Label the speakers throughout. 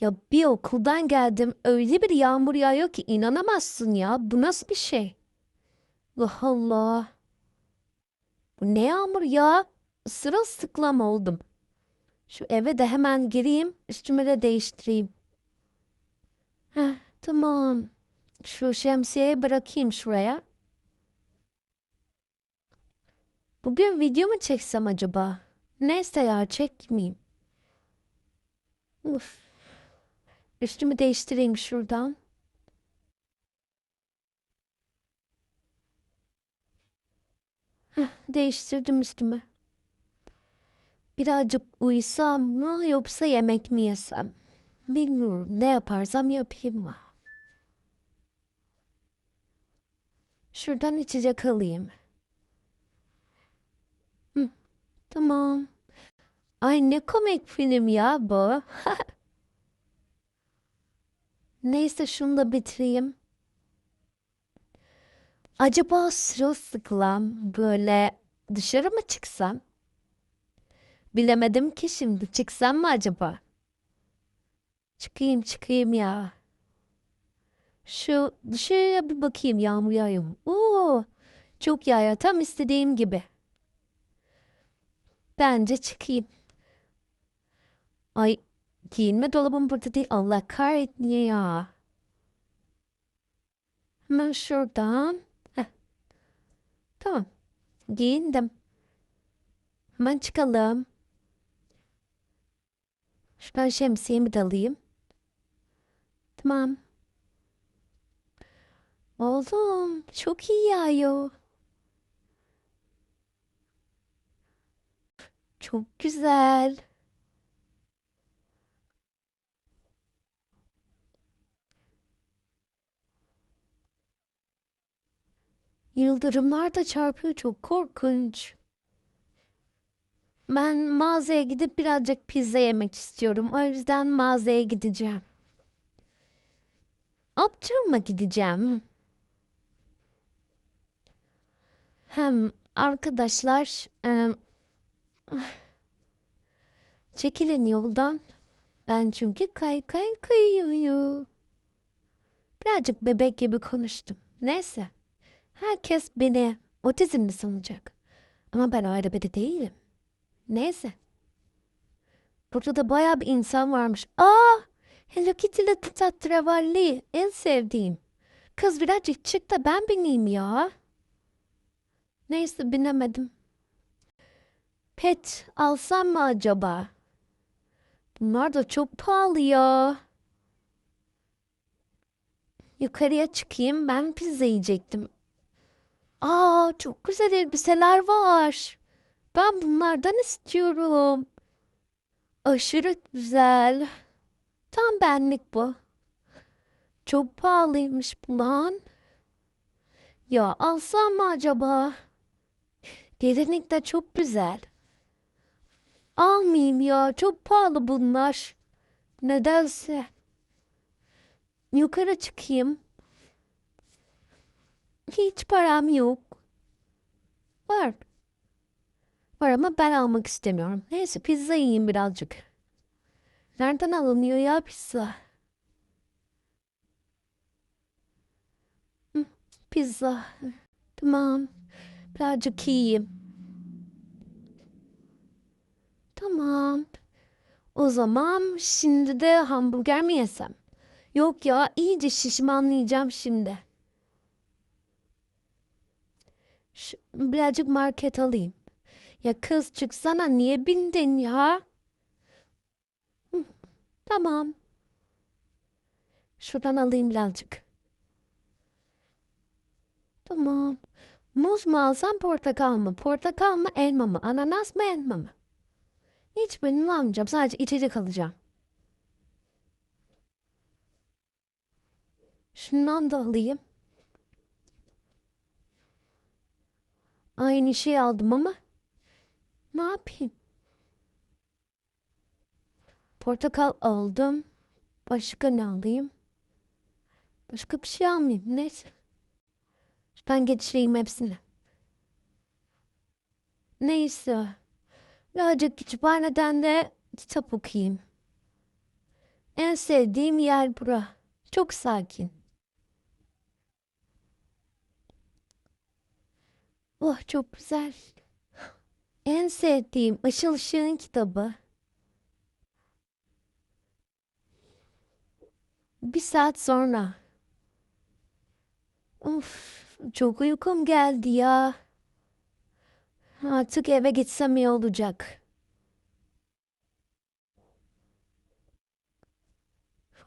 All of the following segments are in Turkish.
Speaker 1: Ya bir okuldan geldim öyle bir yağmur yağıyor ki inanamazsın ya. Bu nasıl bir şey? Allah Allah. Bu ne yağmur ya? Sırılsıklam oldum. Şu eve de hemen gireyim. Üstümü de değiştireyim. Heh, tamam. Şu şemsiyeyi bırakayım şuraya. Bugün video mu çeksem acaba? Neyse ya çekmeyeyim. Uf. Üstümü değiştireyim şuradan. Heh, değiştirdim üstümü. Birazcık uyusam mı yoksa yemek mi yesem? Bilmiyorum ne yaparsam yapayım mı? Şuradan içecek alayım. Hı, tamam. Ay ne komik film ya bu. Neyse şunu da bitireyim. Acaba sırılsıklam böyle dışarı mı çıksam? Bilemedim ki şimdi. Çıksam mı acaba? Çıkayım çıkayım ya. Şu dışarıya bir bakayım yağmur yağıyor? Oo, çok yağıyor tam istediğim gibi. Bence çıkayım. Ay giyinme dolabım burada değil. Allah kahretsin ya. Hemen şuradan. Heh. Tamam. Giyindim. Hemen çıkalım. Şuradan şemsiyemi de alayım. Tamam. Oğlum çok iyi yağıyor. Çok güzel. Yıldırımlar da çarpıyor çok korkunç. Ben mağazaya gidip birazcık pizza yemek istiyorum. O yüzden mağazaya gideceğim. Optimum'a gideceğim. Hem arkadaşlar em, çekilin yoldan. Ben çünkü kay kay kayıyor. Birazcık bebek gibi konuştum. Neyse. Herkes beni otizmli sanacak. Ama ben öyle biri değilim. Neyse. Burada da bayağı bir insan varmış. Aa! Hello Kitty'li Tatravalli. En sevdiğim. Kız birazcık çık da ben bineyim ya. Neyse binemedim. Pet alsam mı acaba? Bunlar da çok pahalı ya. Yukarıya çıkayım ben pizza yiyecektim. Aa çok güzel elbiseler var. Ben bunlardan istiyorum. Aşırı güzel. Tam benlik bu. Çok pahalıymış bu lan. Ya alsam mı acaba? Gelinlik de çok güzel. Almayayım ya. Çok pahalı bunlar. Nedense. Yukarı çıkayım. Hiç param yok. Var. Var ama ben almak istemiyorum. Neyse pizza yiyeyim birazcık. Nereden alınıyor ya pizza? Pizza. Tamam. Birazcık yiyeyim. Tamam. O zaman şimdi de hamburger mi yesem? Yok ya iyice şişmanlayacağım şimdi. Şu, birazcık market alayım. Ya kız çıksana niye bindin ya? Hı, tamam. Şuradan alayım birazcık. Tamam. Muz mu alsam portakal mı? Portakal mı elma mı? Ananas mı elma mı? Hiçbirini almayacağım. Sadece içecek alacağım. Şundan da alayım. Aynı şey aldım ama ne yapayım? Portakal aldım. Başka ne alayım? Başka bir şey almayayım. Neyse. Ben geçireyim hepsini. Neyse. Birazcık kütüphaneden de kitap okuyayım. En sevdiğim yer bura. Çok sakin. Oh çok güzel. En sevdiğim Işıl Işık'ın kitabı. Bir saat sonra. Of, çok uykum geldi ya. Artık eve gitsem iyi olacak.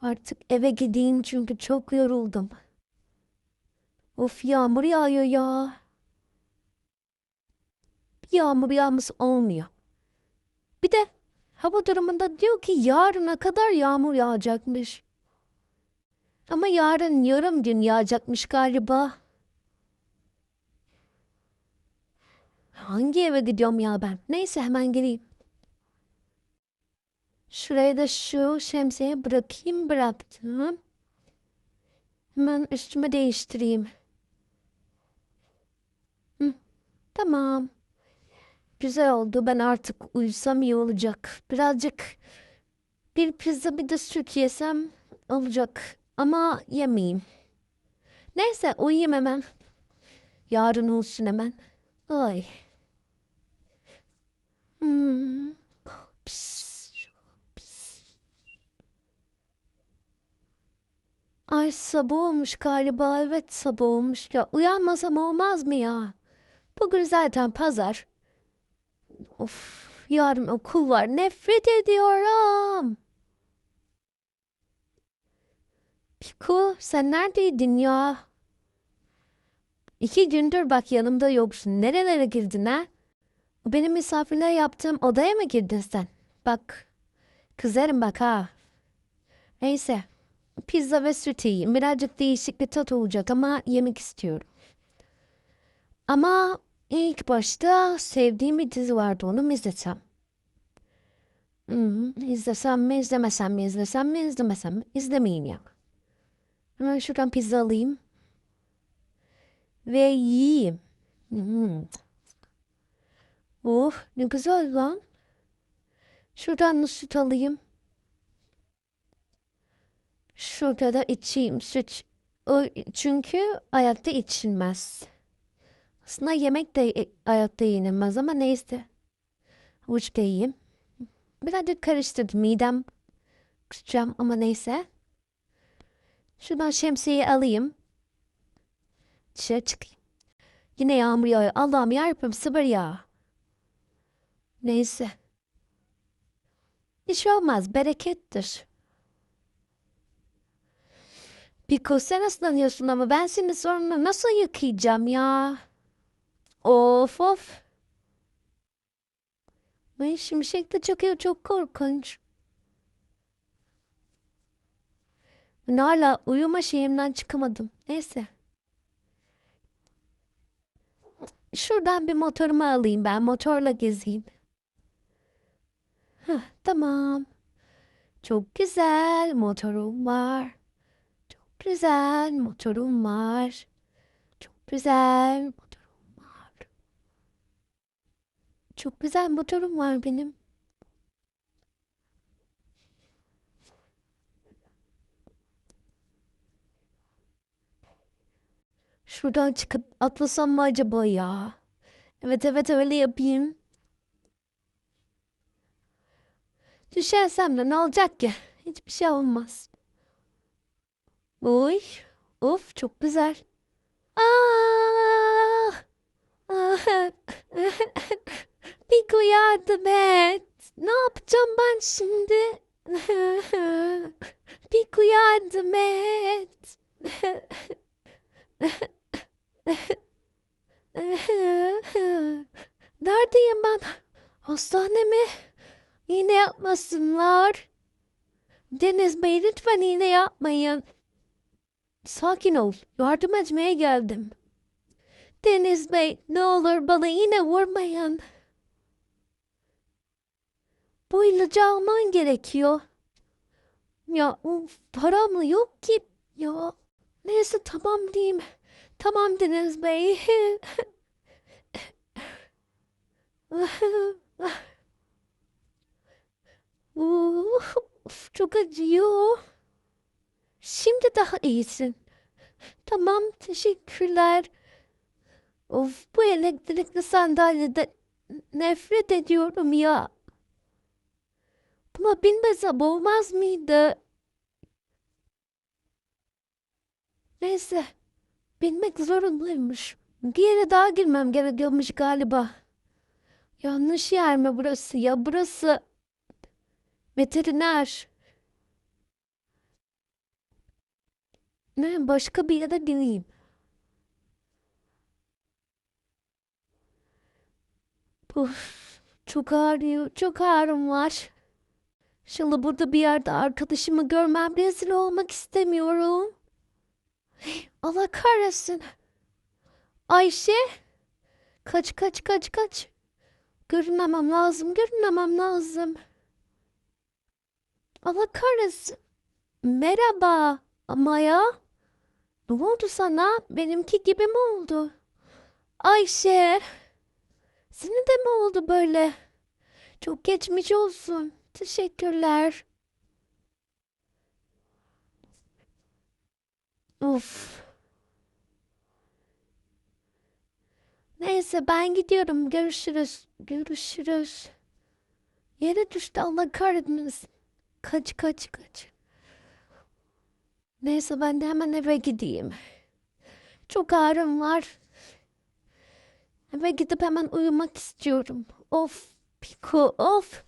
Speaker 1: Artık eve gideyim çünkü çok yoruldum. Of yağmur yağıyor ya. Yağmur yağması olmuyor. Bir de hava durumunda diyor ki yarına kadar yağmur yağacakmış. Ama yarın yarım gün yağacakmış galiba. Hangi eve gidiyorum ya ben? Neyse hemen geleyim. Şuraya da şu şemsiyeyi bırakayım bıraktım. Hemen üstümü değiştireyim. Hı, tamam. Güzel oldu. Ben artık uyusam iyi olacak. Birazcık bir pizza bir de süt yesem olacak. Ama yemeyeyim. Neyse uyuyayım hemen. Yarın olsun hemen. Ay. Hmm. Ay sabah olmuş galiba. Evet sabah olmuş ya. Uyanmasam olmaz mı ya? Bugün zaten pazar. Of yarın okul var. Nefret ediyorum. Piko sen neredeydin ya? İki gündür bak yanımda yoksun. Nerelere girdin ha? Benim misafirler yaptığım odaya mı girdin sen? Bak kızarım bak ha. Neyse pizza ve süt yiyeyim. Birazcık değişik bir tat olacak ama yemek istiyorum. Ama ilk başta sevdiğim bir dizi vardı onu mu izlesem? Hmm, izlesem mi izlemesem mi izlesem mi izlemesem mi izlemeyeyim ya. Hemen şuradan pizza alayım. Ve yiyeyim. Hmm. Oh ne güzel lan. Şuradan da süt alayım. Şurada da içeyim süt. Çünkü ayakta içilmez. Aslında yemek de e, ayakta yenilmez ama neyse. Havuç da yiyeyim. Birazcık karıştırdım midem. Kusacağım ama neyse. Şuradan şemsiyeyi alayım. Dışarı çıkayım. Yine yağmur yağıyor. Allah'ım yarabbim sabır ya. Neyse. Hiç olmaz. Berekettir. Piko sen ıslanıyorsun ama ben seni sonra nasıl yıkayacağım ya? Of of. Ay şimşek de çakıyor çok korkunç. Ben uyuma şeyimden çıkamadım. Neyse. Şuradan bir motorumu alayım ben. Motorla gezeyim. Heh, tamam. Çok güzel motorum var. Çok güzel motorum var. Çok güzel motorum var. Çok güzel motorum var benim. Şuradan çıkıp atlasam mı acaba ya? Evet evet öyle yapayım. Düşersem de ne olacak ki? Hiçbir şey olmaz. Uy. Of çok güzel. Aa! Ah! Piko yardım et. Ne yapacağım ben şimdi? Piko yardım et. Neredeyim ben? Hastane mi? İğne yapmasınlar. Deniz Bey lütfen iğne yapmayın. Sakin ol. Yardım etmeye geldim. Deniz Bey ne olur bana iğne vurmayın. Bu ilacı alman gerekiyor. Ya of, param yok ki. Ya neyse tamam diyeyim. Tamam Deniz Bey. Of, çok acıyor. Şimdi daha iyisin. Tamam, teşekkürler. Of, bu elektrikli sandalyede nefret ediyorum ya. Buna binmesem olmaz mıydı? Neyse, binmek zorundaymış. Bir yere daha girmem gerekiyormuş galiba. Yanlış yer mi burası ya? Burası veteriner. Ne, başka bir yere gireyim. Uf, çok ağrıyor, çok ağrım var. İnşallah burada bir yerde arkadaşımı görmem, rezil olmak istemiyorum. Allah kahretsin. Ayşe, kaç kaç kaç kaç. Görünmemem lazım, görünmemem lazım. Allah kahretsin. Merhaba Maya. Ne oldu sana? Benimki gibi mi oldu? Ayşe. Senin de mi oldu böyle? Çok geçmiş olsun. Teşekkürler. Uf. Neyse ben gidiyorum. Görüşürüz. Görüşürüz. Yere düştü Allah kahretmesin. Kaç kaç kaç. Neyse ben de hemen eve gideyim. Çok ağrım var. Eve gidip hemen uyumak istiyorum. Of Piko of.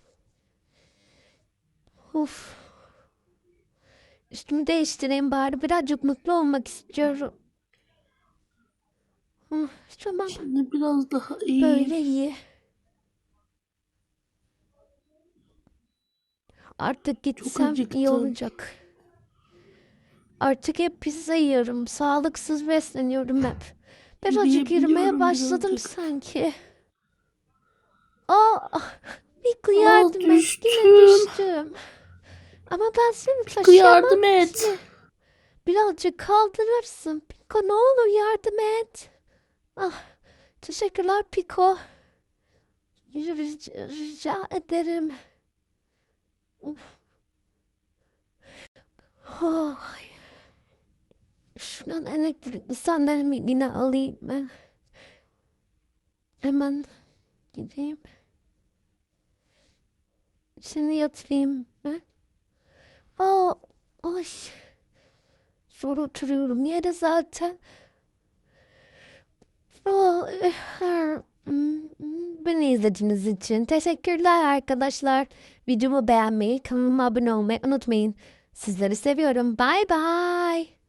Speaker 1: Of. Üstümü değiştireyim bari. Birazcık mutlu olmak istiyorum. Hı, Tamam.
Speaker 2: Şimdi biraz daha iyi.
Speaker 1: Böyle iyi. Artık gitsem iyi
Speaker 2: acıktım.
Speaker 1: olacak. Artık hep pizza yiyorum. Sağlıksız besleniyorum hep. Birazcık yürümeye
Speaker 2: Yiyebiliyorum
Speaker 1: başladım
Speaker 2: birazcık.
Speaker 1: sanki. Aa, bir yardım et. Yine
Speaker 2: düştüm.
Speaker 1: düştüm. Ama ben seni
Speaker 2: Piko
Speaker 1: taşıyamam
Speaker 2: yardım et.
Speaker 1: ki. Birazcık kaldırırsın. Piko ne olur yardım et. Ah, teşekkürler Piko. Rica, rica ederim. Uf. Oh. Şuradan elektrikli sandalyemi yine alayım ben. Hemen gideyim. Seni yatırayım ben. Aa, ay. Zor oturuyorum yere zaten. Aa, Beni izlediğiniz için teşekkürler arkadaşlar. Videomu beğenmeyi, kanalıma abone olmayı unutmayın. Sizleri seviyorum. Bye bye.